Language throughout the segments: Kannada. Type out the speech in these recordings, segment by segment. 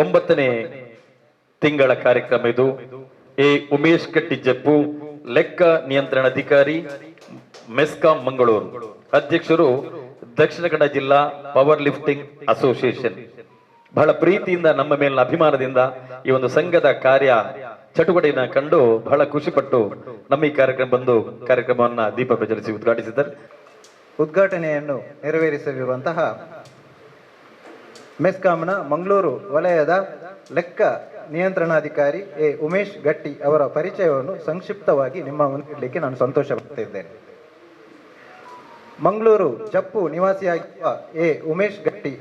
ಒಂಬತ್ತನೇ ತಿಂಗಳ ಕಾರ್ಯಕ್ರಮ ಇದು. ಎ. ಉಮೇಶ್ ಕಟ್ಟಿ ಜಪ್ಪು ಲೆಕ್ಕ ನಿಯಂತ್ರಣ ಅಧಿಕಾರಿ, ಮೆಸ್ಕಾಂ ಮಂಗಳೂರು. ಅಧ್ಯಕ್ಷರು ದಕ್ಷಿಣ ಕನ್ನಡ ಜಿಲ್ಲಾ ಪವರ್ ಲಿಫ್ಟಿಂಗ್ ಅಸೋಸಿಯೇಷನ್. ಬಹಳ ಪ್ರೀತಿಯಿಂದ ನಮ್ಮ ಮೇಲಿನ ಅಭಿಮಾನದಿಂದ ಈ ಒಂದು ಸಂಘದ ಕಾರ್ಯ ಚಟುವಟಿಕೆಯನ್ನು ಕಂಡು ಬಹಳ ಖುಷಿಪಟ್ಟು ನಮ್ಮ ಈ ಕಾರ್ಯಕ್ರಮ ಬಂದು ಕಾರ್ಯಕ್ರಮವನ್ನ ದೀಪ ಪ್ರಜ್ವಲಿಸಿ ಉದ್ಘಾಟಿಸಿದ್ದಾರೆ. ಉದ್ಘಾಟನೆಯನ್ನು ನೆರವೇರಿಸಲಿರುವಂತಹ ಮೆಸ್ಕಾಂನ ಮಂಗಳೂರು ವಲಯದ ಲೆಕ್ಕ ನಿಯಂತ್ರಣಾಧಿಕಾರಿ ಎ. ಉಮೇಶ್ ಗಟ್ಟಿ ಅವರ ಪರಿಚಯವನ್ನು ಸಂಕ್ಷಿಪ್ತವಾಗಿ ನಿಮ್ಮ ಮುಂದಿಡಲಿಕ್ಕೆ ನಾನು ಸಂತೋಷ ಪಡ್ತಿದ್ದೇನೆ ಮಂಗಳೂರು ಜಪ್ಪು ನಿವಾಸಿಯಾಗಿರುವ ಎ. ಉಮೇಶ್ ಗಟ್ಟಿ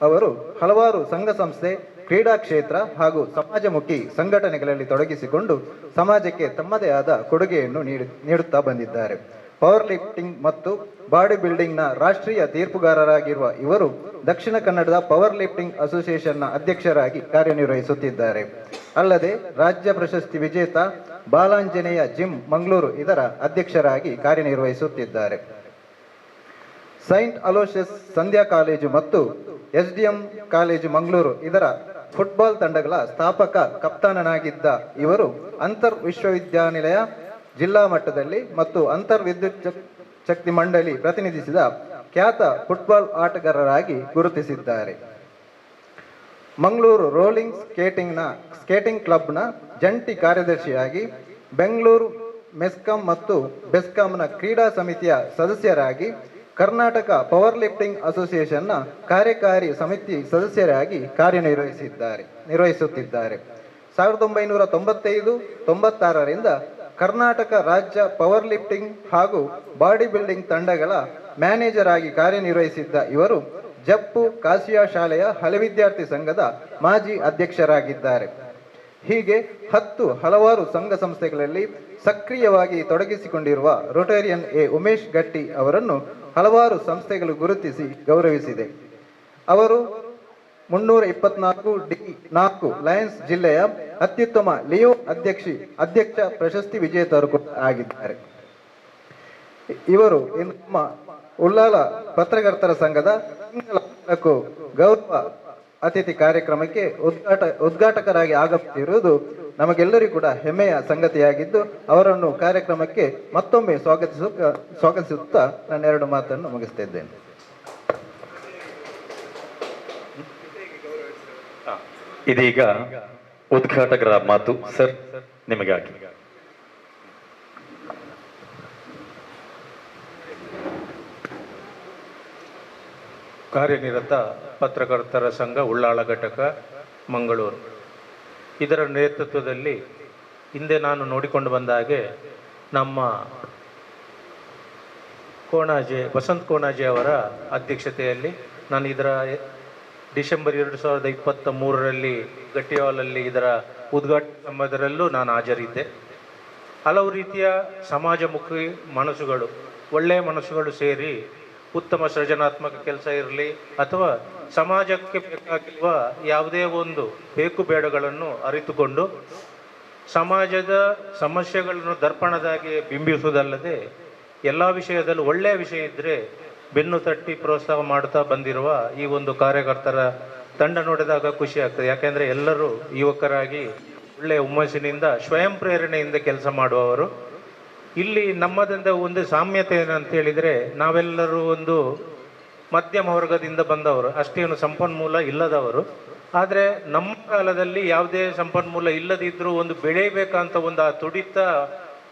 ಅವರು ಹಲವಾರು ಸಂಘ ಸಂಸ್ಥೆ, ಕ್ರೀಡಾ ಕ್ಷೇತ್ರ ಹಾಗೂ ಸಮಾಜಮುಖಿ ಸಂಘಟನೆಗಳಲ್ಲಿ ತೊಡಗಿಸಿಕೊಂಡು ಸಮಾಜಕ್ಕೆ ತಮ್ಮದೇ ಆದ ಕೊಡುಗೆಯನ್ನು ನೀಡು, ನೀಡುತ್ತಾ ಬಂದಿದ್ದಾರೆ. ಪವರ್ ಲಿಫ್ಟಿಂಗ್ ಮತ್ತು ಬಾಡಿ ಬಿಲ್ಡಿಂಗ್ನ ರಾಷ್ಟ್ರೀಯ ತೀರ್ಪುಗಾರರಾಗಿರುವ ಇವರು ದಕ್ಷಿಣ ಕನ್ನಡದ ಪವರ್ ಲಿಫ್ಟಿಂಗ್ ಅಸೋಸಿಯೇಷನ್ನ ಅಧ್ಯಕ್ಷರಾಗಿ ಕಾರ್ಯನಿರ್ವಹಿಸುತ್ತಿದ್ದಾರೆ. ಅಲ್ಲದೆ ರಾಜ್ಯ ಪ್ರಶಸ್ತಿ ವಿಜೇತ ಬಾಲಾಂಜನೇಯ ಜಿಮ್ ಮಂಗಳೂರು ಇದರ ಅಧ್ಯಕ್ಷರಾಗಿ ಕಾರ್ಯನಿರ್ವಹಿಸುತ್ತಿದ್ದಾರೆ. ಸೈಂಟ್ ಅಲೋಷಿಯಸ್ ಸಂಧ್ಯಾ ಕಾಲೇಜು ಮತ್ತು ಎಸ್ಡಿಎಂ ಕಾಲೇಜು ಮಂಗಳೂರು ಇದರ ಫುಟ್ಬಾಲ್ ತಂಡಗಳ ಸ್ಥಾಪಕ ಕಪ್ತಾನನಾಗಿದ್ದ ಇವರು ಅಂತರ್ ವಿಶ್ವವಿದ್ಯಾನಿಲಯ ಜಿಲ್ಲಾ ಮಟ್ಟದಲ್ಲಿ ಮತ್ತು ಅಂತರ್ ವಿದ್ಯುತ್ ಶಕ್- ಶಕ್ತಿ ಮಂಡಳಿ ಪ್ರತಿನಿಧಿಸಿದ ಖ್ಯಾತ ಫುಟ್ಬಾಲ್ ಆಟಗಾರರಾಗಿ ಗುರುತಿಸಿದ್ದಾರೆ. ಮಂಗಳೂರು ರೋಲಿಂಗ್ ಸ್ಕೇಟಿಂಗ್ನ, ಸ್ಕೇಟಿಂಗ್ ಕ್ಲಬ್ನ ಜಂಟಿ ಕಾರ್ಯದರ್ಶಿಯಾಗಿ ಬೆಂಗಳೂರು ಮೆಸ್ಕಾಂ ಮತ್ತು ಬೆಸ್ಕಾಂನ ಕ್ರೀಡಾ ಸಮಿತಿಯ ಸದಸ್ಯರಾಗಿ ಕರ್ನಾಟಕ ಪವರ್ ಲಿಫ್ಟಿಂಗ್ ಅಸೋಸಿಯೇಷನ್ನ ಕಾರ್ಯಕಾರಿ ಸಮಿತಿ ಸದಸ್ಯರಾಗಿ ಕಾರ್ಯನಿರ್ವಹಿಸಿದ್ದಾರೆ, ನಿರ್ವಹಿಸುತ್ತಿದ್ದಾರೆ. ಸಾವಿರದ ಒಂಬೈನೂರ ತೊಂಬತ್ತೈದು ತೊಂಬತ್ತಾರರಿಂದ ಕರ್ನಾಟಕ ರಾಜ್ಯ ಪವರ್ ಲಿಫ್ಟಿಂಗ್ ಹಾಗೂ ಬಾಡಿ ಬಿಲ್ಡಿಂಗ್ ತಂಡಗಳ ಮ್ಯಾನೇಜರ್ ಆಗಿ ಕಾರ್ಯನಿರ್ವಹಿಸಿದ್ದ ಇವರು ಜಪ್ಪು ಕಾಸಿಯಾ ಶಾಲೆಯ ಹಳೆ ವಿದ್ಯಾರ್ಥಿ ಸಂಘದ ಮಾಜಿ ಅಧ್ಯಕ್ಷರಾಗಿದ್ದಾರೆ. ಹೀಗೆ ಹತ್ತು ಹಲವಾರು ಸಂಘ ಸಂಸ್ಥೆಗಳಲ್ಲಿ ಸಕ್ರಿಯವಾಗಿ ತೊಡಗಿಸಿಕೊಂಡಿರುವ ರೊಟೇರಿಯನ್ ಎ ಉಮೇಶ್ ಗಟ್ಟಿ ಅವರನ್ನು ಹಲವಾರು ಸಂಸ್ಥೆಗಳು ಗುರುತಿಸಿ ಗೌರವಿಸಿದೆ. ಅವರು ಮುನ್ನೂರ ಇಪ್ಪತ್ನಾಲ್ಕು ಡಿ ನಾಲ್ಕು ಲಯನ್ಸ್ ಜಿಲ್ಲೆಯ ಅತ್ಯುತ್ತಮ ಲಿಯೋ ಅಧ್ಯಕ್ಷಿ ಅಧ್ಯಕ್ಷ ಪ್ರಶಸ್ತಿ ವಿಜೇತರು ಕೂಡ ಆಗಿದ್ದಾರೆ. ಇವರು ನಮ್ಮ ಉಳ್ಳಾಲ ಪತ್ರಕರ್ತರ ಸಂಘದ ಗೌರವ ಅತಿಥಿ ಕಾರ್ಯಕ್ರಮಕ್ಕೆ ಉದ್ಘಾಟ ಉದ್ಘಾಟಕರಾಗಿ ಆಗಮಿಸಿರುವುದು ನಮಗೆಲ್ಲರಿಗೂ ಕೂಡ ಹೆಮ್ಮೆಯ ಸಂಗತಿಯಾಗಿದ್ದು, ಅವರನ್ನು ಕಾರ್ಯಕ್ರಮಕ್ಕೆ ಮತ್ತೊಮ್ಮೆ ಸ್ವಾಗತಿಸು ಸ್ವಾಗತಿಸುತ್ತಾ ನನ್ನ ಎರಡು ಮಾತನ್ನು ಮುಗಿಸ್ತಿದ್ದೇನೆ ಇದೀಗ ಉದ್ಘಾಟಕರ ಮಾತು, ಸರ್, ನಿಮಗಾಗಿ. ಕಾರ್ಯನಿರತ ಪತ್ರಕರ್ತರ ಸಂಘ ಉಳ್ಳಾಳ ಘಟಕ, ಮಂಗಳೂರು. ಇದರ ನೇತೃತ್ವದಲ್ಲಿ ಹಿಂದೆ ನಾನು ನೋಡಿಕೊಂಡು ಬಂದ ಹಾಗೆ ನಮ್ಮ ಕೋಣಾಜೆ, ವಸಂತ್ ಕೋಣಾಜೆ ಅವರ ಅಧ್ಯಕ್ಷತೆಯಲ್ಲಿ ನಾನು ಇದರ ಡಿಸೆಂಬರ್ ಎರಡು ಸಾವಿರದ ಇಪ್ಪತ್ತ ಮೂರರಲ್ಲಿ ಗಟ್ಟಿಹಾಲಲ್ಲಿ ಇದರ ಉದ್ಘಾಟನೆ ಸಮಾರಂಭದಲ್ಲೂ ನಾನು ಹಾಜರಿದ್ದೆ. ಹಲವು ರೀತಿಯ ಸಮಾಜಮುಖಿ ಮನಸ್ಸುಗಳು, ಒಳ್ಳೆಯ ಮನಸ್ಸುಗಳು ಸೇರಿ ಉತ್ತಮ ಸೃಜನಾತ್ಮಕ ಕೆಲಸ ಇರಲಿ ಅಥವಾ ಸಮಾಜಕ್ಕೆ ಬೇಕಾಗಿರುವ ಯಾವುದೇ ಒಂದು ಬೇಕು ಬೇಡಗಳನ್ನು ಅರಿತುಕೊಂಡು ಸಮಾಜದ ಸಮಸ್ಯೆಗಳನ್ನು ದರ್ಪಣದಾಗಿ ಬಿಂಬಿಸುವುದಲ್ಲದೆ ಎಲ್ಲ ವಿಷಯದಲ್ಲೂ ಒಳ್ಳೆಯ ವಿಷಯ ಇದ್ದರೆ ಬೆನ್ನು ತಟ್ಟಿ ಪ್ರೋತ್ಸಾಹ ಮಾಡ್ತಾ ಬಂದಿರುವ ಈ ಒಂದು ಕಾರ್ಯಕರ್ತರ ತಂಡ ನೋಡಿದಾಗ ಖುಷಿ ಆಗ್ತದೆ. ಯಾಕೆಂದರೆ ಎಲ್ಲರೂ ಯುವಕರಾಗಿ ಒಳ್ಳೆಯ ಹುಮ್ಮಸ್ಸಿನಿಂದ ಸ್ವಯಂ ಪ್ರೇರಣೆಯಿಂದ ಕೆಲಸ ಮಾಡುವವರು. ಇಲ್ಲಿ ನಮ್ಮದಿಂದ ಒಂದು ಸಾಮ್ಯತೆ ಏನಂತ ಹೇಳಿದರೆ ನಾವೆಲ್ಲರೂ ಒಂದು ಮಧ್ಯಮ ವರ್ಗದಿಂದ ಬಂದವರು. ಅಷ್ಟೇನು ಸಂಪನ್ಮೂಲ ಇಲ್ಲದವರು. ಆದರೆ ನಮ್ಮ ಕಾಲದಲ್ಲಿ ಯಾವುದೇ ಸಂಪನ್ಮೂಲ ಇಲ್ಲದಿದ್ದರೂ ಒಂದು ಬೆಳೆಯಬೇಕಂತ ಒಂದು ಆ ತುಡಿತ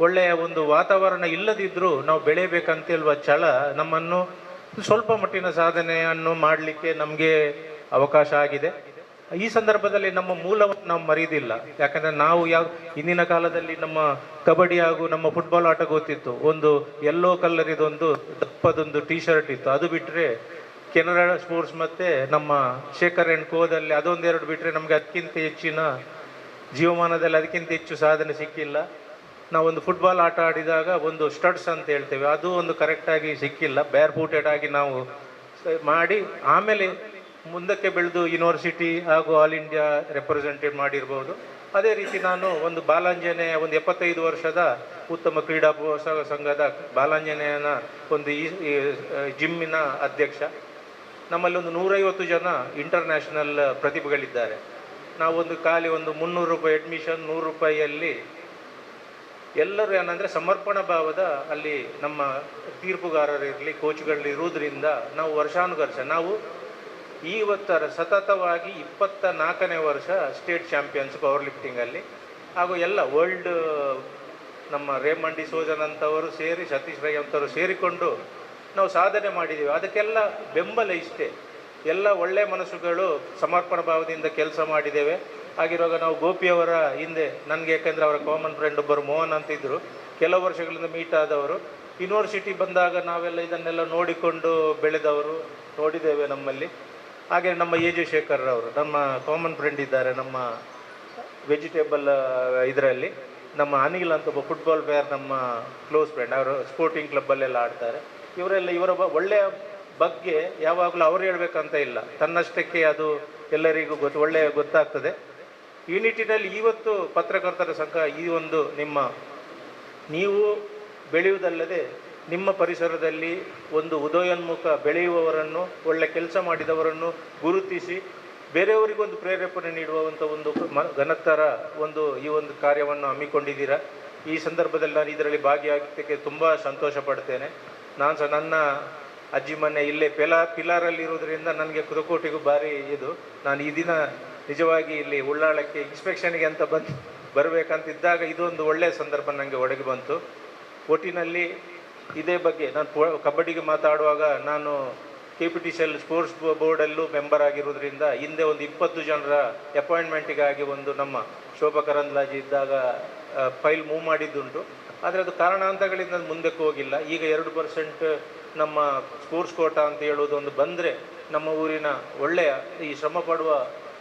ಒಳ್ಳೆಯ ಒಂದು ವಾತಾವರಣ ಇಲ್ಲದಿದ್ದರೂ ನಾವು ಬೆಳೆಯಬೇಕಂತ ಹೇಳುವ ಛಲ ನಮ್ಮನ್ನು ಸ್ವಲ್ಪ ಮಟ್ಟಿನ ಸಾಧನೆಯನ್ನು ಮಾಡಲಿಕ್ಕೆ ನಮಗೆ ಅವಕಾಶ ಆಗಿದೆ. ಈ ಸಂದರ್ಭದಲ್ಲಿ ನಮ್ಮ ಮೂಲವನ್ನು ನಾವು ಮರೆಯುವುದಿಲ್ಲ ಯಾಕಂದರೆ ನಾವು ಯಾವ ಹಿಂದಿನ ಕಾಲದಲ್ಲಿ ನಮ್ಮ ಕಬಡ್ಡಿ ಹಾಗೂ ನಮ್ಮ ಫುಟ್ಬಾಲ್ ಆಟ ಗೊತ್ತಿತ್ತು. ಒಂದು ಯೆಲ್ಲೋ ಕಲರ್ ಇದೊಂದು ದಪ್ಪದೊಂದು ಟೀ ಶರ್ಟ್ ಇತ್ತು. ಅದು ಬಿಟ್ಟರೆ ಕೆನರಾ ಸ್ಪೋರ್ಟ್ಸ್ ಮತ್ತು ನಮ್ಮ ಶೇಖರ್ ಆ್ಯಂಡ್ ಕೋದಲ್ಲಿ ಅದೊಂದೆರಡು ಬಿಟ್ಟರೆ ನಮಗೆ ಅದಕ್ಕಿಂತ ಹೆಚ್ಚಿನ ಜೀವಮಾನದಲ್ಲಿ ಅದಕ್ಕಿಂತ ಹೆಚ್ಚು ಸಾಧನೆ ಸಿಕ್ಕಿಲ್ಲ. ನಾವೊಂದು ಫುಟ್ಬಾಲ್ ಆಟ ಆಡಿದಾಗ ಒಂದು ಸ್ಟಡ್ಸ್ ಅಂತ ಹೇಳ್ತೇವೆ. ಅದು ಒಂದು ಕರೆಕ್ಟಾಗಿ ಸಿಕ್ಕಿಲ್ಲ. ಬೇರ್ ಫೂಟೆಡ್ ಆಗಿ ನಾವು ಮಾಡಿ ಆಮೇಲೆ ಮುಂದಕ್ಕೆ ಬೆಳೆದು ಯೂನಿವರ್ಸಿಟಿ ಹಾಗೂ ಆಲ್ ಇಂಡಿಯಾ ರೆಪ್ರೆಸೆಂಟೇಟ್ ಮಾಡಿರ್ಬೋದು. ಅದೇ ರೀತಿ ನಾನು ಒಂದು ಬಾಲಾಂಜನೇಯ ಒಂದು ಎಪ್ಪತ್ತೈದು ವರ್ಷದ ಉತ್ತಮ ಕ್ರೀಡಾ ಪ್ರೋತ್ಸಾಹ ಸಂಘದ ಬಾಲಾಂಜನೇಯನ ಒಂದು ಈ, ಜಿಮ್ಮಿನ ಅಧ್ಯಕ್ಷ. ನಮ್ಮಲ್ಲಿ ಒಂದು ನೂರೈವತ್ತು ಜನ ಇಂಟರ್ನ್ಯಾಷನಲ್ ಪ್ರತಿಭೆಗಳಿದ್ದಾರೆ. ನಾವೊಂದು ಖಾಲಿ ಒಂದು ಮುನ್ನೂರು ರೂಪಾಯಿ ಅಡ್ಮಿಷನ್ ನೂರು ರೂಪಾಯಿಯಲ್ಲಿ ಎಲ್ಲರೂ ಏನಂದರೆ ಸಮರ್ಪಣಾ ಭಾವದ ಅಲ್ಲಿ ನಮ್ಮ ತೀರ್ಪುಗಾರರಿರಲಿ ಕೋಚ್ಗಳು ನಾವು ವರ್ಷಾನುಗರ್ಷ, ನಾವು ಇವತ್ತರ ಸತತವಾಗಿ ಇಪ್ಪತ್ತ ನಾಲ್ಕನೇ ವರ್ಷ ಸ್ಟೇಟ್ ಚಾಂಪಿಯನ್ಸ್ ಪವರ್ ಲಿಫ್ಟಿಂಗಲ್ಲಿ ಹಾಗೂ ಎಲ್ಲ ವರ್ಲ್ಡ್ ನಮ್ಮ ರೇಮಂಡ್ ಡಿಸೋಜನ್ ಅಂತವರು ಸೇರಿ, ಸತೀಶ್ ರೈ ಅಂತವರು ಸೇರಿಕೊಂಡು ನಾವು ಸಾಧನೆ ಮಾಡಿದ್ದೀವಿ ಅದಕ್ಕೆಲ್ಲ ಬೆಂಬಲ ಇಷ್ಟೇ. ಎಲ್ಲ ಒಳ್ಳೆ ಮನಸ್ಸುಗಳು ಸಮರ್ಪಣಾ ಭಾವದಿಂದ ಕೆಲಸ ಮಾಡಿದ್ದೇವೆ. ಹಾಗಿರುವಾಗ ನಾವು ಗೋಪಿಯವರ ಹಿಂದೆ, ನನಗೆ ಯಾಕೆಂದರೆ ಅವರ ಕಾಮನ್ ಫ್ರೆಂಡ್ ಒಬ್ಬರು ಮೋಹನ್ ಅಂತಿದ್ದರು ಕೆಲವು ವರ್ಷಗಳಿಂದ ಮೀಟ್ ಆದವರು. ಯೂನಿವರ್ಸಿಟಿ ಬಂದಾಗ ನಾವೆಲ್ಲ ಇದನ್ನೆಲ್ಲ ನೋಡಿಕೊಂಡು ಬೆಳೆದವರು, ನೋಡಿದ್ದೇವೆ ನಮ್ಮಲ್ಲಿ. ಹಾಗೆ ನಮ್ಮ ಎ ಜೆ ಶೇಖರ್ ಅವರು, ನಮ್ಮ ಕಾಮನ್ ಫ್ರೆಂಡ್ ಇದ್ದಾರೆ ನಮ್ಮ ವೆಜಿಟೇಬಲ್ ಇದರಲ್ಲಿ. ನಮ್ಮ ಅನಿಲ್ ಅಂತ ಒಬ್ಬ ಫುಟ್ಬಾಲ್ ಪ್ಲೇಯರ್ ನಮ್ಮ ಕ್ಲೋಸ್ ಫ್ರೆಂಡ್ ಅವರು ಸ್ಪೋರ್ಟಿಂಗ್ ಕ್ಲಬ್ಬಲ್ಲೆಲ್ಲ ಆಡ್ತಾರೆ. ಇವರೆಲ್ಲ ಇವರ ಒಳ್ಳೆಯ ಬಗ್ಗೆ ಯಾವಾಗಲೂ ಅವರು ಹೇಳಬೇಕಂತ ಇಲ್ಲ. ತನ್ನಷ್ಟಕ್ಕೆ ಅದು ಎಲ್ಲರಿಗೂ ಗೊತ್ತು, ಒಳ್ಳೆಯ ಗೊತ್ತಾಗ್ತದೆ. ಈ ನಿಟ್ಟಿನಲ್ಲಿ ಇವತ್ತು ಪತ್ರಕರ್ತರ ಸಂಘ ಈ ಒಂದು ನಿಮ್ಮ, ನೀವು ಬೆಳೆಯುವುದಲ್ಲದೆ ನಿಮ್ಮ ಪರಿಸರದಲ್ಲಿ ಒಂದು ಉದಯೋನ್ಮುಖ ಬೆಳೆಯುವವರನ್ನು, ಒಳ್ಳೆ ಕೆಲಸ ಮಾಡಿದವರನ್ನು ಗುರುತಿಸಿ ಬೇರೆಯವರಿಗೊಂದು ಪ್ರೇರೇಪಣೆ ನೀಡುವಂಥ ಒಂದು ಮ ಘನತರ ಒಂದು ಈ ಒಂದು ಕಾರ್ಯವನ್ನು ಹಮ್ಮಿಕೊಂಡಿದ್ದೀರಾ? ಈ ಸಂದರ್ಭದಲ್ಲಿ ನಾನು ಇದರಲ್ಲಿ ಭಾಗಿಯಾಗಿದ್ದಕ್ಕೆ ತುಂಬ ಸಂತೋಷ ಪಡ್ತೇನೆ. ನಾನು ಸಹ ನನ್ನ ಅಜ್ಜಿ ಮನೆ ಇಲ್ಲೇ ಪೆಲಾ ಪಿಲಾರಲ್ಲಿ ಇರೋದ್ರಿಂದ ನನಗೆ ಕುದಕೋಟಿಗೂ ಭಾರಿ ಇದು. ನಾನು ಈ ದಿನ ನಿಜವಾಗಿ ಇಲ್ಲಿ ಉಳ್ಳಾಳಕ್ಕೆ ಇನ್ಸ್ಪೆಕ್ಷನ್ಗೆ ಅಂತ ಬಂದು ಬರಬೇಕಂತಿದ್ದಾಗ ಇದೊಂದು ಒಳ್ಳೆಯ ಸಂದರ್ಭ ನನಗೆ ಒಡಗಿ ಬಂತು. ಒಟ್ಟಿನಲ್ಲಿ ಇದೇ ಬಗ್ಗೆ ನಾನು ಕಬಡ್ಡಿಗೆ ಮಾತಾಡುವಾಗ ನಾನು K P T C L sports ಬೋರ್ಡಲ್ಲೂ member ಆಗಿರೋದ್ರಿಂದ ಹಿಂದೆ ಒಂದು ಇಪ್ಪತ್ತು ಜನರ ಅಪಾಯಿಂಟ್ಮೆಂಟಿಗಾಗಿ ಒಂದು ನಮ್ಮ ಶೋಭಾ ಕರಂದ್ಲಾಜಿ ಇದ್ದಾಗ ಫೈಲ್ ಮೂವ್ ಮಾಡಿದ್ದುಂಟು. ಆದರೆ ಅದು ಕಾರಣಾಂತರಗಳಿಂದ ಮುಂದಕ್ಕೆ ಹೋಗಿಲ್ಲ. ಈಗ ಎರಡು ಪರ್ಸೆಂಟ್ ನಮ್ಮ ಸ್ಪೋರ್ಟ್ಸ್ ಕೋಟಾ ಅಂತ ಹೇಳೋದು ಒಂದು ಬಂದರೆ ನಮ್ಮ ಊರಿನ ಒಳ್ಳೆಯ ಈ ಶ್ರಮ ಪಡುವ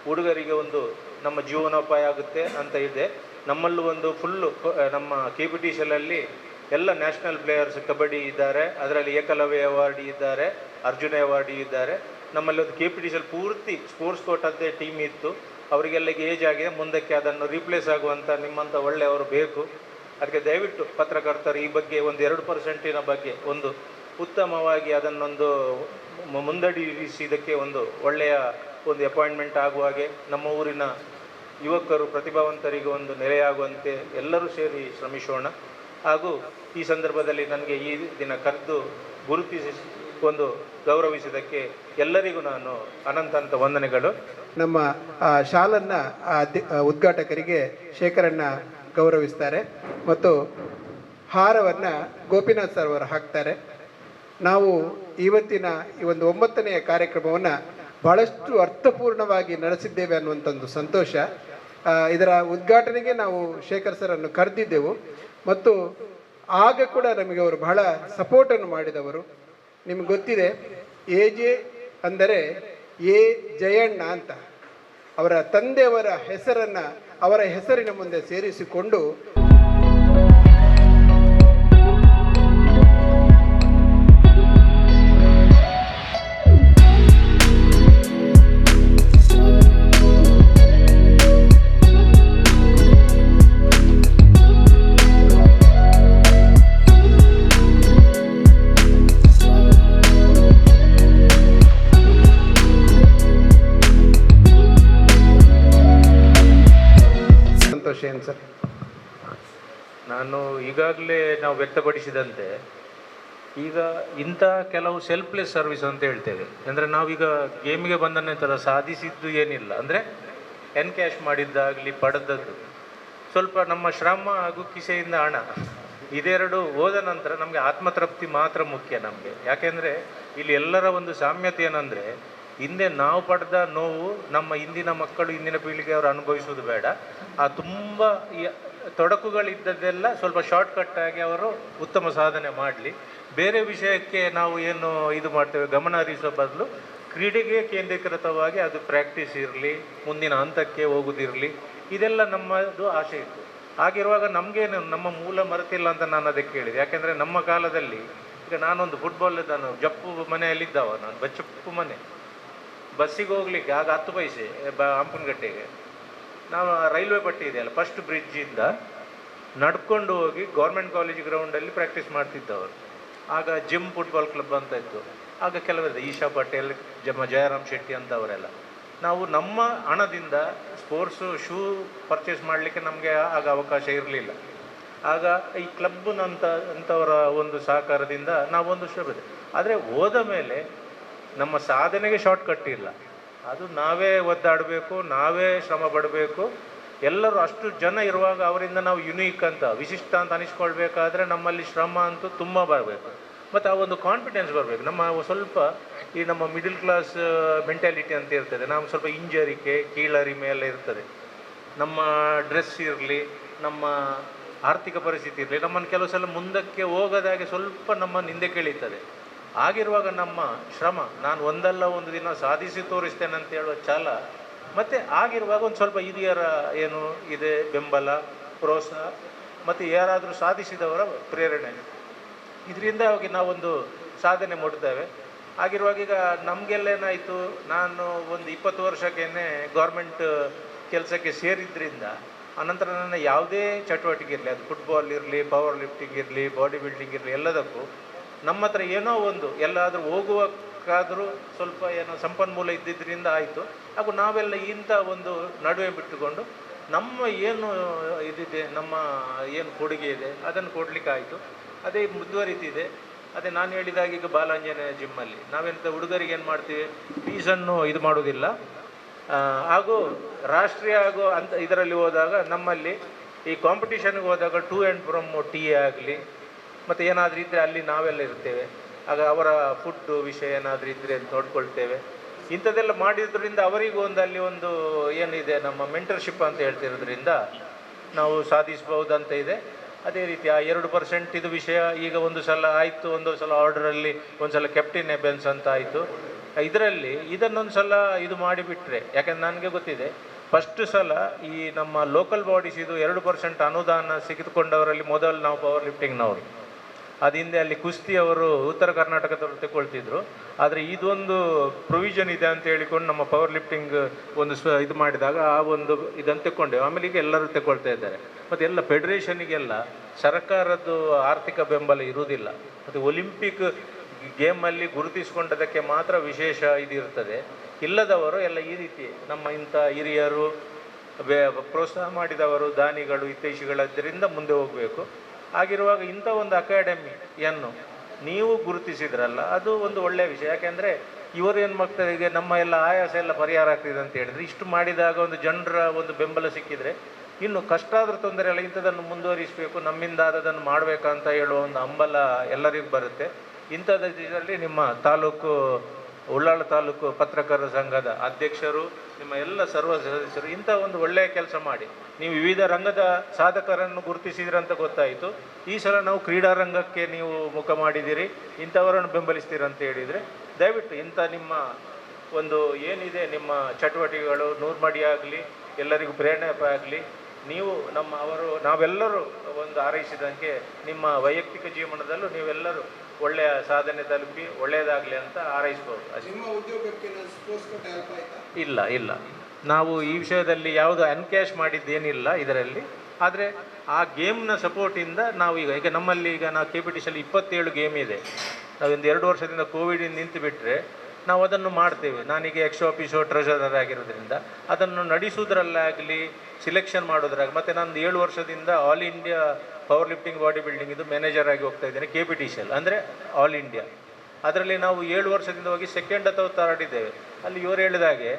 ಹುಡುಗರಿಗೆ ಒಂದು ನಮ್ಮ ಜೀವನೋಪಾಯ ಆಗುತ್ತೆ ಅಂತ ಇದೆ. ನಮ್ಮಲ್ಲೂ ಒಂದು ಫುಲ್ಲು ನಮ್ಮ ಕೆ ಪಿ ಟಿ ಅಲ್ಲಿ ಎಲ್ಲ ನ್ಯಾಷನಲ್ ಪ್ಲೇಯರ್ಸ್ ಕಬಡ್ಡಿ ಇದ್ದಾರೆ. ಅದರಲ್ಲಿ ಏಕಲವ್ಯ ಅವಾರ್ಡಿ ಇದ್ದಾರೆ, ಅರ್ಜುನ ಅವಾರ್ಡಿ ಇದ್ದಾರೆ. ನಮ್ಮಲ್ಲಿ ಒಂದು ಕೆ ಪಿ ಟಿ ಪೂರ್ತಿ ಸ್ಪೋರ್ಟ್ಸ್ ಕೋಟದ್ದೇ ಟೀಮ್ ಇತ್ತು. ಅವರಿಗೆಲ್ಲ ಏಜ್ ಆಗಿದೆ. ಮುಂದಕ್ಕೆ ಅದನ್ನು ರೀಪ್ಲೇಸ್ ಆಗುವಂಥ ನಿಮ್ಮಂಥ ಒಳ್ಳೆಯವರು ಬೇಕು. ಅದಕ್ಕೆ ದಯವಿಟ್ಟು ಪತ್ರಕರ್ತರು ಈ ಬಗ್ಗೆ ಒಂದು ಎರಡು ಪರ್ಸೆಂಟಿನ ಬಗ್ಗೆ ಒಂದು ಉತ್ತಮವಾಗಿ ಅದನ್ನೊಂದು ಮು- ಮುಂದಡಿಸಿದ್ದಕ್ಕೆ ಒಂದು ಒಳ್ಳೆಯ ಒಂದು ಅಪಾಯಿಂಟ್ಮೆಂಟ್ ಆಗುವ ಹಾಗೆ ನಮ್ಮ ಊರಿನ ಯುವಕರು, ಪ್ರತಿಭಾವಂತರಿಗೆ ಒಂದು ನೆಲೆಯಾಗುವಂತೆ ಎಲ್ಲರೂ ಸೇರಿ ಶ್ರಮಿಸೋಣ. ಹಾಗೂ ಈ ಸಂದರ್ಭದಲ್ಲಿ ನನಗೆ ಈ ದಿನ ಕರೆದು ಗುರುತಿಸಿ ಒಂದು ಗೌರವಿಸಿದ್ದಕ್ಕೆ ಎಲ್ಲರಿಗೂ ನಾನು ಅನಂತ ವಂದನೆಗಳು. ನಮ್ಮ ಶಾಲನ್ನ ಉದ್ಘಾಟಕರಿಗೆ ಶೇಖರನ್ನ ಗೌರವಿಸ್ತಾರೆ. ಮತ್ತು ಹಾರವನ್ನ ಗೋಪಿನಾಥ್ ಸರ್ ಅವರು ಹಾಕ್ತಾರೆ. ನಾವು ಇವತ್ತಿನ ಈ ಒಂದು ಒಂಬತ್ತನೆಯ ಕಾರ್ಯಕ್ರಮವನ್ನು ಬಹಳಷ್ಟು ಅರ್ಥಪೂರ್ಣವಾಗಿ ನಡೆಸಿದ್ದೇವೆ ಅನ್ನುವಂಥದ್ದು ಸಂತೋಷ. ಇದರ ಉದ್ಘಾಟನೆಗೆ ನಾವು ಶೇಖರ್ ಸರನ್ನು ಕರೆದಿದ್ದೆವು. ಮತ್ತು ಆಗ ಕೂಡ ನಮಗೆ ಅವರು ಬಹಳ ಸಪೋರ್ಟನ್ನು ಮಾಡಿದವರು. ನಿಮ್ಗೆ ಗೊತ್ತಿದೆ, ಎ ಜೆ ಅಂದರೆ ಎ ಜಯಣ್ಣ ಅಂತ. ಅವರ ತಂದೆಯವರ ಹೆಸರನ್ನು ಅವರ ಹೆಸರಿನ ಮುಂದೆ ಸೇರಿಸಿಕೊಂಡು ಸಂತೋಷ ಸರ್ ನಾನು ಈಗಾಗಲೇ ನಾವು ವ್ಯಕ್ತಪಡಿಸಿದಂತೆ ಈಗ ಇಂಥ ಕೆಲವು ಸೆಲ್ಫ್ಲೆಸ್ ಸರ್ವಿಸ್ ಅಂತ ಹೇಳ್ತೇವೆ. ಅಂದರೆ ನಾವೀಗ ಗೇಮಿಗೆ ಬಂದ ನಂತರ ಸಾಧಿಸಿದ್ದು ಏನಿಲ್ಲ. ಅಂದರೆ ಎನ್ಕ್ಯಾಶ್ ಮಾಡಿದ್ದಾಗಲಿ ಪಡೆದದ್ದು. ಸ್ವಲ್ಪ ನಮ್ಮ ಶ್ರಮ ಹಾಗೂ ಕಿಸೆಯಿಂದ ಹಣ ಇದೆರಡು ಹೋದ ನಂತರ ನಮಗೆ ಆತ್ಮತೃಪ್ತಿ ಮಾತ್ರ ಮುಖ್ಯ ನಮಗೆ. ಯಾಕೆಂದರೆ ಇಲ್ಲಿ ಎಲ್ಲರ ಒಂದು ಸಾಮ್ಯತೆ ಏನಂದರೆ ಹಿಂದೆ ನಾವು ಪಡೆದ ನೋವು ನಮ್ಮ ಹಿಂದಿನ ಮಕ್ಕಳು ಇಂದಿನ ಪೀಳಿಗೆ ಅವರು ಅನುಭವಿಸುವುದು ಬೇಡ. ಆ ತುಂಬ ತೊಡಕುಗಳಿದ್ದದ್ದೆಲ್ಲ ಸ್ವಲ್ಪ ಶಾರ್ಟ್ಕಟ್ ಆಗಿ ಅವರು ಉತ್ತಮ ಸಾಧನೆ ಮಾಡಲಿ. ಬೇರೆ ವಿಷಯಕ್ಕೆ ನಾವು ಏನು ಇದು ಮಾಡ್ತೇವೆ, ಗಮನ ಹರಿಸುವ ಬದಲು ಕ್ರೀಡೆಗೆ ಕೇಂದ್ರೀಕೃತವಾಗಿ ಅದು ಪ್ರಾಕ್ಟೀಸ್ ಇರಲಿ, ಮುಂದಿನ ಹಂತಕ್ಕೆ ಹೋಗುದಿರಲಿ. ಇದೆಲ್ಲ ನಮ್ಮದು ಆಸೆ ಇತ್ತು. ಹಾಗಿರುವಾಗ ನಮಗೇನು ನಮ್ಮ ಮೂಲ ಮರೆತಿಲ್ಲ ಅಂತ ನಾನು ಅದಕ್ಕೆ ಹೇಳಿದೆ ಯಾಕೆಂದರೆ ನಮ್ಮ ಕಾಲದಲ್ಲಿ ಈಗ ನಾನೊಂದು ಫುಟ್ಬಾಲ್ ನಾನು ಜಪ್ಪು ಮನೆಯಲ್ಲಿದ್ದವ, ನಾನು ಬಚ್ಚಪ್ಪು ಮನೆ. ಬಸ್ಸಿಗೆ ಹೋಗ್ಲಿಕ್ಕೆ ಆಗ ಹತ್ತು ಪೈಸೆ ಬ, ಹಂಪನಗಟ್ಟೆಗೆ. ನಾವು ರೈಲ್ವೆ ಪಟ್ಟಿ ಇದೆಯಲ್ಲ ಫಸ್ಟ್ ಬ್ರಿಡ್ಜಿಂದ ನಡ್ಕೊಂಡು ಹೋಗಿ ಗೌರ್ಮೆಂಟ್ ಕಾಲೇಜ್ ಗ್ರೌಂಡಲ್ಲಿ ಪ್ರಾಕ್ಟೀಸ್ ಮಾಡ್ತಿದ್ದವರು. ಆಗ ಜಿಮ್ ಫುಟ್ಬಾಲ್ ಕ್ಲಬ್ ಅಂತ ಇತ್ತು. ಆಗ ಕೆಲವರಿದೆ ಈಶಾ ಪಟೇಲ್ ಜಮ್ಮ ಜಯರಾಮ್ ಶೆಟ್ಟಿ ಅಂತವರೆಲ್ಲ. ನಾವು ನಮ್ಮ ಹಣದಿಂದ ಸ್ಪೋರ್ಟ್ಸು ಶೂ ಪರ್ಚೇಸ್ ಮಾಡಲಿಕ್ಕೆ ನಮಗೆ ಆಗ ಅವಕಾಶ ಇರಲಿಲ್ಲ. ಆಗ ಈ ಕ್ಲಬ್ನಂತ ಅಂಥವರ ಒಂದು ಸಹಕಾರದಿಂದ ನಾವೊಂದು ಶುಭ. ಆದರೆ ಹೋದ ಮೇಲೆ ನಮ್ಮ ಸಾಧನೆಗೆ ಶಾರ್ಟ್ ಕಟ್ ಇಲ್ಲ. ಅದು ನಾವೇ ಒದ್ದಾಡಬೇಕು, ನಾವೇ ಶ್ರಮ ಪಡಬೇಕು. ಎಲ್ಲರೂ ಅಷ್ಟು ಜನ ಇರುವಾಗ ಅವರಿಂದ ನಾವು ಯುನೀಕ್ ಅಂತ, ವಿಶಿಷ್ಟ ಅಂತ ಅನಿಸ್ಕೊಳ್ಬೇಕಾದ್ರೆ ನಮ್ಮಲ್ಲಿ ಶ್ರಮ ಅಂತೂ ತುಂಬ ಬರಬೇಕು. ಮತ್ತು ಆ ಒಂದು ಕಾನ್ಫಿಡೆನ್ಸ್ ಬರಬೇಕು. ನಮ್ಮ ಸ್ವಲ್ಪ ಈ ನಮ್ಮ ಮಿಡಿಲ್ ಕ್ಲಾಸ್ ಮೆಂಟ್ಯಾಲಿಟಿ ಅಂತ ಇರ್ತದೆ. ನಾವು ಸ್ವಲ್ಪ ಇಂಜರಿಕೆ ಕೀಳರಿಮೆ ಎಲ್ಲ ಇರ್ತದೆ. ನಮ್ಮ ಡ್ರೆಸ್ ಇರಲಿ, ನಮ್ಮ ಆರ್ಥಿಕ ಪರಿಸ್ಥಿತಿ ಇರಲಿ, ನಮ್ಮನ್ನು ಕೆಲವು ಸಲ ಮುಂದಕ್ಕೆ ಹೋಗದಾಗೆ ಸ್ವಲ್ಪ ನಮ್ಮ ನಿಂದೆ ಕೇಳೀತದೆ. ಆಗಿರುವಾಗ ನಮ್ಮ ಶ್ರಮ, ನಾನು ಒಂದಲ್ಲ ಒಂದು ದಿನ ಸಾಧಿಸಿ ತೋರಿಸ್ತೇನೆ ಅಂತ ಹೇಳುವ ಛಲ ಮತ್ತು ಆಗಿರುವಾಗ ಒಂದು ಸ್ವಲ್ಪ ಹಿರಿಯರ ಏನು ಇದೆ, ಬೆಂಬಲ, ಪ್ರೋತ್ಸಾಹ, ಮತ್ತು ಯಾರಾದರೂ ಸಾಧಿಸಿದವರ ಪ್ರೇರಣೆ. ಇದರಿಂದ ಹೋಗಿ ನಾವೊಂದು ಸಾಧನೆ ಮುಟ್ತೇವೆ ಆಗಿರುವಾಗ ಈಗ ನಮಗೆಲ್ಲ ಏನಾಯಿತು, ನಾನು ಒಂದು ಇಪ್ಪತ್ತು ವರ್ಷಕ್ಕೇನೆ ಗೌರ್ಮೆಂಟ್ ಕೆಲಸಕ್ಕೆ ಸೇರಿದ್ರಿಂದ ಆನಂತರ ನನ್ನ ಯಾವುದೇ ಚಟುವಟಿಕೆ ಇರಲಿ, ಅದು ಫುಟ್ಬಾಲ್ ಇರಲಿ ಪವರ್ ಲಿಫ್ಟಿಂಗ್ ಇರಲಿ ಬಾಡಿ ಬಿಲ್ಡಿಂಗ್ ಇರಲಿ, ಎಲ್ಲದಕ್ಕೂ ನಮ್ಮ ಹತ್ರ ಏನೋ ಒಂದು, ಎಲ್ಲಾದರೂ ಹೋಗುವಕ್ಕಾದರೂ ಸ್ವಲ್ಪ ಏನೋ ಸಂಪನ್ಮೂಲ ಇದ್ದಿದ್ದರಿಂದ ಆಯಿತು. ಹಾಗೂ ನಾವೆಲ್ಲ ಇಂಥ ಒಂದು ನಡುವೆ ಬಿಟ್ಟುಕೊಂಡು ನಮ್ಮ ಏನು ಇದಿದೆ, ನಮ್ಮ ಏನು ಕೊಡುಗೆ ಇದೆ, ಅದನ್ನು ಕೊಡಲಿಕ್ಕೆ ಆಯಿತು. ಅದೇ ಮುಂದುವರಿತಿದೆ ಅದೇ ನಾನು ಹೇಳಿದಾಗ ಈಗ ಬಾಲಾಂಜನೇಯ ಜಿಮ್ಮಲ್ಲಿ ನಾವೆಂತ ಹುಡುಗರಿಗೆ ಏನು ಮಾಡ್ತೀವಿ? ಫೀಸನ್ನು ಇದು ಮಾಡೋದಿಲ್ಲ ಹಾಗೂ ರಾಷ್ಟ್ರೀಯ ಹಾಗೂ ಅಂತ ಇದರಲ್ಲಿ ಹೋದಾಗ ನಮ್ಮಲ್ಲಿ ಈ ಕಾಂಪಿಟೇಷನ್ಗೆ ಹೋದಾಗ ಟು ಆ್ಯಂಡ್ ಫ್ರಮ್ ಟಿ ಆಗಲಿ ಮತ್ತು ಏನಾದರೂ ಇದ್ದರೆ ಅಲ್ಲಿ ನಾವೆಲ್ಲ ಇರ್ತೇವೆ ಆಗ ಅವರ ಫುಡ್ಡು ವಿಷಯ ಏನಾದರೂ ಇದ್ದರೆ ನೋಡ್ಕೊಳ್ತೇವೆ. ಇಂಥದ್ದೆಲ್ಲ ಮಾಡಿದ್ರಿಂದ ಅವರಿಗೂ ಒಂದು ಅಲ್ಲಿ ಒಂದು ಏನಿದೆ, ನಮ್ಮ ಮೆಂಟರ್ಶಿಪ್ ಅಂತ ಹೇಳ್ತಿರೋದ್ರಿಂದ ನಾವು ಸಾಧಿಸಬಹುದಂತ ಇದೆ. ಅದೇ ರೀತಿ ಆ ಎರಡು ಪರ್ಸೆಂಟ್ ಇದು ವಿಷಯ ಈಗ ಒಂದು ಸಲ ಆಯಿತು ಒಂದು ಸಲ ಆರ್ಡರಲ್ಲಿ ಒಂದು ಸಲ ಕೆಪ್ಟಿನ್ ಎಬೆನ್ಸ್ ಅಂತ ಆಯಿತು. ಇದರಲ್ಲಿ ಇದನ್ನೊಂದು ಸಲ ಇದು ಮಾಡಿಬಿಟ್ರೆ, ಯಾಕಂದ್ರೆ ನನಗೆ ಗೊತ್ತಿದೆ ಫಸ್ಟ್ ಸಲ ಈ ನಮ್ಮ ಲೋಕಲ್ ಬಾಡೀಸ್ ಇದು ಎರಡು ಪರ್ಸೆಂಟ್ ಅನುದಾನ ಸಿಗಿದುಕೊಂಡವರಲ್ಲಿ ಮೊದಲು ನಾವು ಪವರ್ ಲಿಫ್ಟಿಂಗ್ನವರು ಅದು ಹಿಂದೆ ಅಲ್ಲಿ ಕುಸ್ತಿ ಅವರು ಉತ್ತರ ಕರ್ನಾಟಕದವರು ತಗೊಳ್ತಿದ್ರು. ಆದರೆ ಇದೊಂದು ಪ್ರೊವಿಷನ್ ಇದೆ ಅಂತ ಹೇಳಿಕೊಂಡು ನಮ್ಮ ಪವರ್ ಲಿಫ್ಟಿಂಗ್ ಒಂದು ಸ್ವ ಇದು ಮಾಡಿದಾಗ ಆ ಒಂದು ಇದನ್ನು ತಗೊಂಡೇವೆ ಆಮೇಲೆ ಈಗ ಎಲ್ಲರೂ ತಗೊಳ್ತಾ ಇದ್ದಾರೆ. ಮತ್ತು ಎಲ್ಲ ಫೆಡರೇಷನಿಗೆಲ್ಲ ಸರ್ಕಾರದ್ದು ಆರ್ಥಿಕ ಬೆಂಬಲ ಇರುವುದಿಲ್ಲ. ಮತ್ತು ಒಲಿಂಪಿಕ್ ಗೇಮಲ್ಲಿ ಗುರುತಿಸಿಕೊಂಡದಕ್ಕೆ ಮಾತ್ರ ವಿಶೇಷ ಇದಿರ್ತದೆ ಇಲ್ಲದವರು ಎಲ್ಲ ಈ ರೀತಿ ನಮ್ಮ ಇಂಥ ಹಿರಿಯರು ಪ್ರೋತ್ಸಾಹ ಮಾಡಿದವರು, ದಾನಿಗಳು ಹಿತೈಷಿಗಳದ್ದರಿಂದ ಮುಂದೆ ಹೋಗಬೇಕು. ಆಗಿರುವಾಗ ಇಂಥ ಒಂದು ಅಕಾಡೆಮಿಯನ್ನು ನೀವು ಗುರುತಿಸಿದ್ರಲ್ಲ, ಅದು ಒಂದು ಒಳ್ಳೆಯ ವಿಷಯ. ಯಾಕೆಂದರೆ ಇವರು ಏನು ನಮ್ಮ ಎಲ್ಲ ಆಯಾಸ ಎಲ್ಲ ಪರಿಹಾರ ಆಗ್ತಿದೆ ಅಂತ ಹೇಳಿದರೆ, ಇಷ್ಟು ಮಾಡಿದಾಗ ಒಂದು ಜನರ ಒಂದು ಬೆಂಬಲ ಸಿಕ್ಕಿದರೆ, ಇನ್ನು ಕಷ್ಟ ಆದರೂ ತೊಂದರೆ ಇಲ್ಲ, ಇಂಥದ್ದನ್ನು ಮುಂದುವರಿಸಬೇಕು, ನಮ್ಮಿಂದ ಆದದನ್ನು ಮಾಡಬೇಕಂತ ಹೇಳುವ ಒಂದು ಹಂಬಲ ಎಲ್ಲರಿಗೂ ಬರುತ್ತೆ. ಇಂಥದ್ದಲ್ಲಿ ನಿಮ್ಮ ತಾಲೂಕು ಉಳ್ಳಾಳ ತಾಲೂಕು ಪತ್ರಕಾರರ ಸಂಘದ ಅಧ್ಯಕ್ಷರು, ನಿಮ್ಮ ಎಲ್ಲ ಸರ್ವ ಸದಸ್ಯರು, ಇಂಥ ಒಂದು ಒಳ್ಳೆಯ ಕೆಲಸ ಮಾಡಿ. ನೀವು ವಿವಿಧ ರಂಗದ ಸಾಧಕರನ್ನು ಗುರುತಿಸಿದ್ರಂತ ಗೊತ್ತಾಯಿತು. ಈ ಸಲ ನಾವು ಕ್ರೀಡಾರಂಗಕ್ಕೆ ನೀವು ಮುಖ ಮಾಡಿದ್ದೀರಿ ಇಂಥವರನ್ನು ಬೆಂಬಲಿಸ್ತೀರಂತ ಹೇಳಿದರೆ, ದಯವಿಟ್ಟು ಇಂಥ ನಿಮ್ಮ ಒಂದು ಏನಿದೆ, ನಿಮ್ಮ ಚಟುವಟಿಕೆಗಳು, ನೂರ್ಮಡಿ ಆಗಲಿ, ಎಲ್ಲರಿಗೂ ಪ್ರೇರಣೆ ಆಗಲಿ, ನೀವು ನಮ್ಮ ಅವರು, ನಾವೆಲ್ಲರೂ ಒಂದು ಹಾರೈಸಿದಂಗೆ ನಿಮ್ಮ ವೈಯಕ್ತಿಕ ಜೀವನದಲ್ಲೂ ನೀವೆಲ್ಲರೂ ಒಳ್ಳೆಯ ಸಾಧನೆ ತಲುಪಿ ಒಳ್ಳೆಯದಾಗಲಿ ಅಂತ ಹಾರೈಸ್ಬೋದು ಅಷ್ಟೇ. ಇಲ್ಲ ಇಲ್ಲ. ನಾವು ಈ ವಿಷಯದಲ್ಲಿ ಯಾವುದು ಅನ್ಕ್ಯಾಶ್ ಮಾಡಿದ್ದೇನಿಲ್ಲ ಇದರಲ್ಲಿ. ಆದರೆ ಆ ಗೇಮ್ನ ಸಪೋರ್ಟಿಂದ ನಾವು ಈಗ ಈಗ ನಮ್ಮಲ್ಲಿ ಈಗ ನಾವು ಕೆ ಪಿ ಟಿ ಸಿಯಲ್ಲಿ ಇಪ್ಪತ್ತೇಳು ಗೇಮ್ ಇದೆ. ನಾವೊಂದು ಎರಡು ವರ್ಷದಿಂದ ಕೋವಿಡ್ ನಿಂತು ಬಿಟ್ಟರೆ ನಾವು ಅದನ್ನು ಮಾಡ್ತೇವೆ. ನಾನೀಗ ಎಕ್ಸ್ ಆಫೀಸೋ ಟ್ರೆಷರರ್ ಆಗಿರೋದ್ರಿಂದ ಅದನ್ನು ನಡೆಸುವುದರಲ್ಲಾಗಲಿ ಸಿಲೆಕ್ಷನ್ ಮಾಡೋದ್ರಾಗಲಿ ಮತ್ತು ನಾನು ಏಳು ವರ್ಷದಿಂದ all India power lifting body building ಇದು ಮ್ಯಾನೇಜರ್ ಆಗಿ ಹೋಗ್ತಾ ಇದ್ದೇನೆ K P T C L ಅಂದರೆ ಆಲ್ ಇಂಡಿಯಾ ಅದರಲ್ಲಿ ನಾವು ಏಳು ವರ್ಷದಿಂದ ಹೋಗಿ ಸೆಕೆಂಡ್ ಅಥವಾ ಥರ್ಡ್ ಇದ್ದೇವೆ. ಅಲ್ಲಿ ಇವರು ಹೇಳಿದ ಹಾಗೆ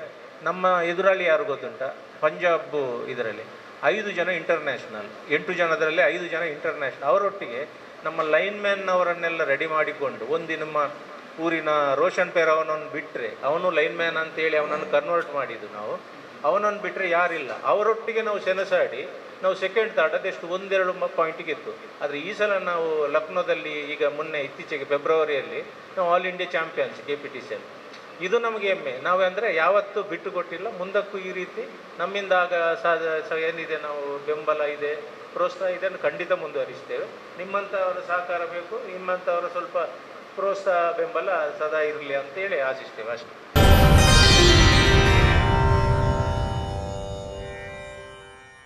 ನಮ್ಮ ಎದುರಾಳಿ ಯಾರು ಗೊತ್ತುಂಟ? ಪಂಜಾಬ್ ಇದರಲ್ಲಿ ಐದು ಜನ ಇಂಟರ್ನ್ಯಾಷನಲ್ ಎಂಟು ಜನದರಲ್ಲಿ ಐದು ಜನ ಇಂಟರ್ನ್ಯಾಷನಲ್ ಅವರೊಟ್ಟಿಗೆ ನಮ್ಮ ಲೈನ್ ಮ್ಯಾನ್ ಅವರನ್ನೆಲ್ಲ ರೆಡಿ ಮಾಡಿಕೊಂಡು ಒಂದು ನಮ್ಮ ಊರಿನ ರೋಷನ್ ಪೇರ್ ಅವನನ್ನು ಬಿಟ್ಟರೆ ಅವನು ಲೈನ್ ಮ್ಯಾನ್ ಅಂತೇಳಿ ಅವನನ್ನು ಕನ್ವರ್ಟ್ ಮಾಡಿದ್ದು ನಾವು. ಅವನನ್ನು ಬಿಟ್ಟರೆ ಯಾರಿಲ್ಲ. ಅವರೊಟ್ಟಿಗೆ ನಾವು ಸೆಣಸಾಡಿ ನಾವು ಸೆಕೆಂಡ್ ಥರ್ಡ್ ಅದೆಷ್ಟು ಒಂದೆರಡು ಪಾಯಿಂಟಿಗೆ ಇತ್ತು ಆದರೆ ಈ ಸಲ ನಾವು ಲಕ್ನೋದಲ್ಲಿ ಈಗ ಮೊನ್ನೆ ಇತ್ತೀಚೆಗೆ ಫೆಬ್ರವರಿಯಲ್ಲಿ ನಾವು all India champions K P T C ಇದು ನಮಗೆ ಹೆಮ್ಮೆ. ನಾವೆಂದರೆ ಯಾವತ್ತೂ ಬಿಟ್ಟು ಕೊಟ್ಟಿಲ್ಲ. ಮುಂದಕ್ಕೂ ಈ ರೀತಿ ನಮ್ಮಿಂದ ಆಗ ಏನಿದೆ ನಾವು ಬೆಂಬಲ ಇದೆ, ಪ್ರೋತ್ಸಾಹ ಇದೆ ಖಂಡಿತ ಮುಂದುವರಿಸ್ತೇವೆ. ನಿಮ್ಮಂಥವರ ಸಹಕಾರ ಬೇಕು ನಿಮ್ಮಂಥವರ ಸ್ವಲ್ಪ ಪ್ರೋತ್ಸಾಹ, ಬೆಂಬಲ ಸದಾ ಇರಲಿ ಅಂತೇಳಿ ಆಶಿಸ್ತೇವೆ ಅಷ್ಟೇ.